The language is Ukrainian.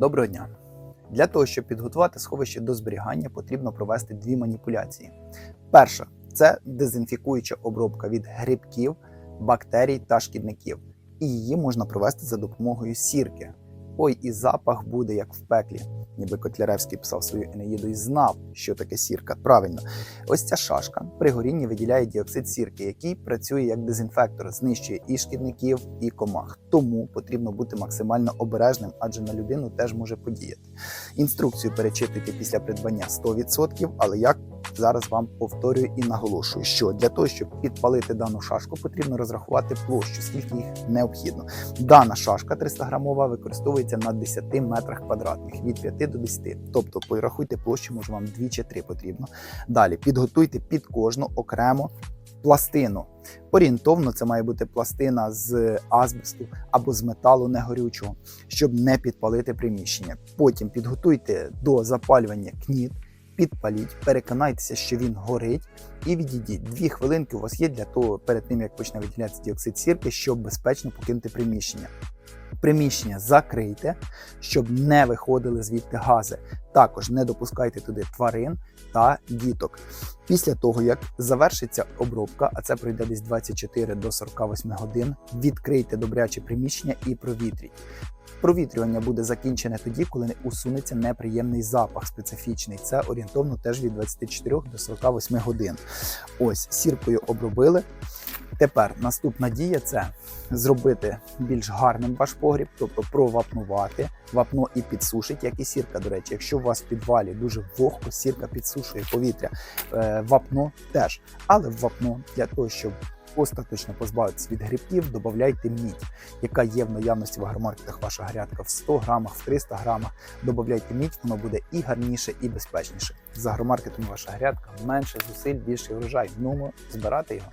Доброго дня! Для того, щоб підготувати сховище до зберігання, потрібно провести дві маніпуляції. Перша це дезінфікуюча обробка від грибків, бактерій та шкідників. І її можна провести за допомогою сірки. Ой, і запах буде як в пеклі. Ніби Котляревський писав свою Енеїду і знав, що таке сірка. Правильно, ось ця шашка при горінні виділяє діоксид сірки, який працює як дезінфектор, знищує і шкідників, і комах. Тому потрібно бути максимально обережним, адже на людину теж може подіяти. Інструкцію перечитуйте після придбання 100%, але як зараз вам повторюю і наголошую, що для того, щоб підпалити дану шашку, потрібно розрахувати площу, скільки їх необхідно. Дана шашка 300 грамова використовується на 10 метрах квадратних від 5 до 10. Тобто порахуйте площу, може вам 2 чи 3 потрібно. Далі підготуйте під кожну окремо пластину. Орієнтовно це має бути пластина з азбесту або з металу негорючого, щоб не підпалити приміщення. Потім підготуйте до запалювання кніт, підпаліть, переконайтеся, що він горить, і відійдіть. Дві хвилинки у вас є для того, перед тим як почне виділятися діоксид сірки, щоб безпечно покинути приміщення. Приміщення закрийте, щоб не виходили звідти гази. Також не допускайте туди тварин та діток. Після того, як завершиться обробка, а це пройде десь 24 до 48 годин, відкрийте добряче приміщення і провітріть. Провітрювання буде закінчене тоді, коли не усунеться неприємний запах специфічний. Це орієнтовно теж від 24 до 48 годин. Ось сіркою обробили. Тепер наступна дія це зробити більш гарним ваш погріб, тобто провапнувати вапно і підсушить, як і сірка. До речі, якщо у вас в підвалі дуже вогко, сірка підсушує повітря, е, вапно теж. Але вапно для того, щоб остаточно позбавитися від грибків, додайте мідь, яка є в наявності в агромаркетах ваша грядка в 100 грамах, в 300 грамах. Додайте мідь, воно буде і гарніше, і безпечніше. За агромаркетом ваша грядка менше зусиль, більший врожай. Ну, збирати його.